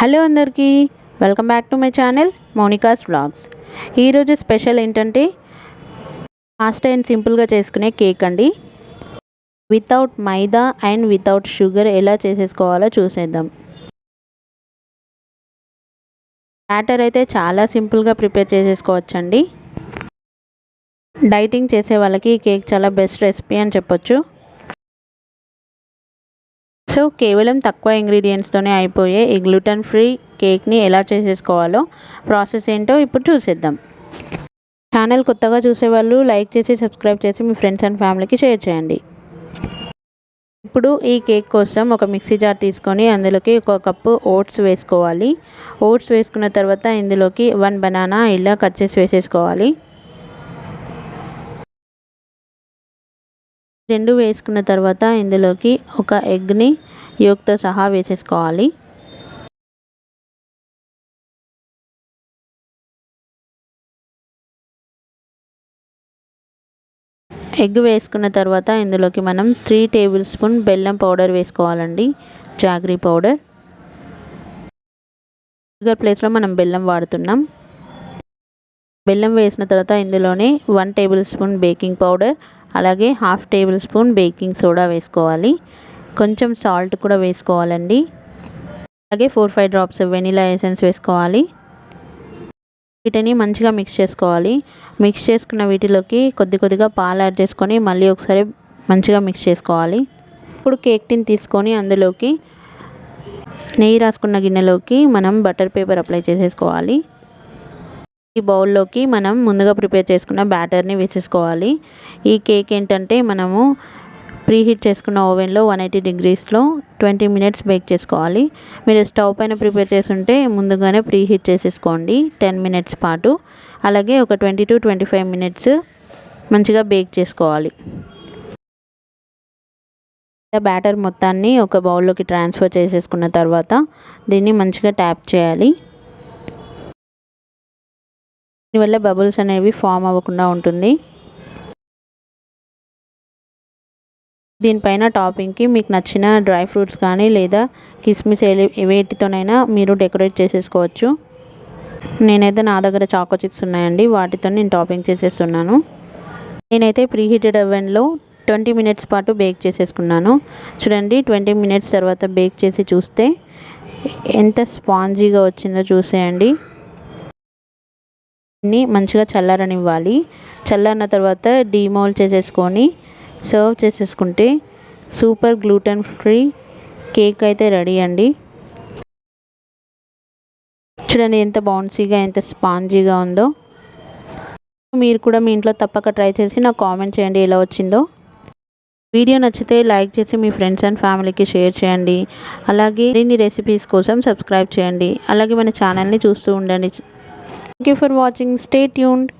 Hello అందరికీ welcome back to my channel Monica's vlogs. ఈరోజు special ఏంటంటే ఫాస్ట్ అండ్ సింపుల్గా చేసుకునే కేక్ అండి. Without maida and without sugar ఎలా చేసేసుకోవాలో చూసేద్దాం. బ్యాటర్ అయితే చాలా సింపుల్గా ప్రిపేర్ చేసేసుకోవచ్చండి. డైటింగ్ చేసే వాళ్ళకి ఈ కేక్ చాలా బెస్ట్ రెసిపీ అని చెప్పొచ్చు. సో కేవలం తక్కువ ఇంగ్రీడియంట్స్తోనే అయిపోయే ఈ గ్లూటన్ ఫ్రీ కేక్ని ఎలా చేసేసుకోవాలో ప్రాసెస్ ఏంటో ఇప్పుడు చూసేద్దాం. ఛానల్ కొత్తగా చూసేవాళ్ళు లైక్ చేసి సబ్స్క్రైబ్ చేసి మీ ఫ్రెండ్స్ అండ్ ఫ్యామిలీకి షేర్ చేయండి. ఇప్పుడు ఈ కేక్ కోసం ఒక మిక్సీ జార్ తీసుకొని అందులోకి ఒక కప్పు ఓట్స్ వేసుకోవాలి. ఓట్స్ వేసుకున్న తర్వాత ఇందులోకి వన్ బనానా ఇలా కట్ చేసి వేసేసుకోవాలి. రెండు వేసుకున్న తర్వాత ఇందులోకి ఒక ఎగ్ని యోక్తో సహా వేసేసుకోవాలి. ఎగ్ వేసుకున్న తర్వాత ఇందులోకి మనం త్రీ టేబుల్ స్పూన్ బెల్లం పౌడర్ వేసుకోవాలండి. Jaggery powder. షుగర్ ప్లేస్లో మనం బెల్లం వాడుతున్నాం. బెల్లం వేసిన తర్వాత ఇందులోనే one tablespoon baking powder అలాగే half tablespoon baking soda వేసుకోవాలి. కొంచెం సాల్ట్ కూడా వేసుకోవాలండి. అలాగే four five drops vanilla essence వేసుకోవాలి. వీటిని మంచిగా మిక్స్ చేసుకోవాలి. మిక్స్ చేసుకున్న వీటిలోకి కొద్ది కొద్దిగా పాలు యాడ్ చేసుకొని మళ్ళీ ఒకసారి మంచిగా మిక్స్ చేసుకోవాలి. ఇప్పుడు కేక్ టిన్ తీసుకొని అందులోకి నెయ్యి రాసుకున్న గిన్నెలోకి మనం బటర్ పేపర్ అప్లై చేసేసుకోవాలి. ఈ బౌల్లోకి మనం ముందుగా ప్రిపేర్ చేసుకున్న బ్యాటర్ని వేసేసుకోవాలి. ఈ కేక్ ఏంటంటే మనము ప్రీహీట్ చేసుకున్న ఓవెన్లో వన్ ఎయిటీ డిగ్రీస్లో ట్వంటీ మినిట్స్ బేక్ చేసుకోవాలి. మీరు స్టవ్ పైన ప్రిపేర్ చేసుంటే ముందుగానే ప్రీ హీట్ చేసేసుకోండి టెన్ మినిట్స్ పాటు. అలాగే ఒక twenty to twenty five minutes మంచిగా బేక్ చేసుకోవాలి. బ్యాటర్ మొత్తాన్ని ఒక బౌల్లోకి ట్రాన్స్ఫర్ చేసేసుకున్న తర్వాత దీన్ని మంచిగా ట్యాప్ చేయాలి. దీనివల్ల బబుల్స్ అనేవి ఫామ్ అవ్వకుండా ఉంటుంది. దీనిపైన టాపింగ్కి మీకు నచ్చిన డ్రై ఫ్రూట్స్ కానీ లేదా కిస్మిస్ వేటితోనైనా మీరు డెకరేట్ చేసేసుకోవచ్చు. నేనైతే నా దగ్గర చాకో చిప్స్ ఉన్నాయండి. వాటితో నేను టాపింగ్ చేసేస్తున్నాను. నేనైతే ప్రీహీటెడ్ అవెన్లో ట్వంటీ మినిట్స్ పాటు బేక్ చేసేసుకున్నాను. చూడండి ట్వంటీ మినిట్స్ తర్వాత బేక్ చేసి చూస్తే ఎంత స్పాంజీగా వచ్చిందో చూసేయండి. అన్నీ మంచిగా చల్లారనివ్వాలి. చల్లారిన తర్వాత డీమోల్ చేసేసుకొని సర్వ్ చేసేసుకుంటే సూపర్ గ్లూటెన్ ఫ్రీ కేక్ అయితే రెడీ అండి. చూడండి ఎంత బౌన్సీగా ఎంత స్పాంజీగా ఉందో. మీరు కూడా మీ ఇంట్లో తప్పక ట్రై చేసి నాకు కామెంట్ చేయండి ఎలా వచ్చిందో. వీడియో నచ్చితే లైక్ చేసి మీ ఫ్రెండ్స్ అండ్ ఫ్యామిలీకి షేర్ చేయండి. అలాగే మరిన్ని రెసిపీస్ కోసం సబ్స్క్రైబ్ చేయండి. అలాగే మన ఛానల్ని చూస్తూ ఉండండి. Thank you for watching. Stay tuned.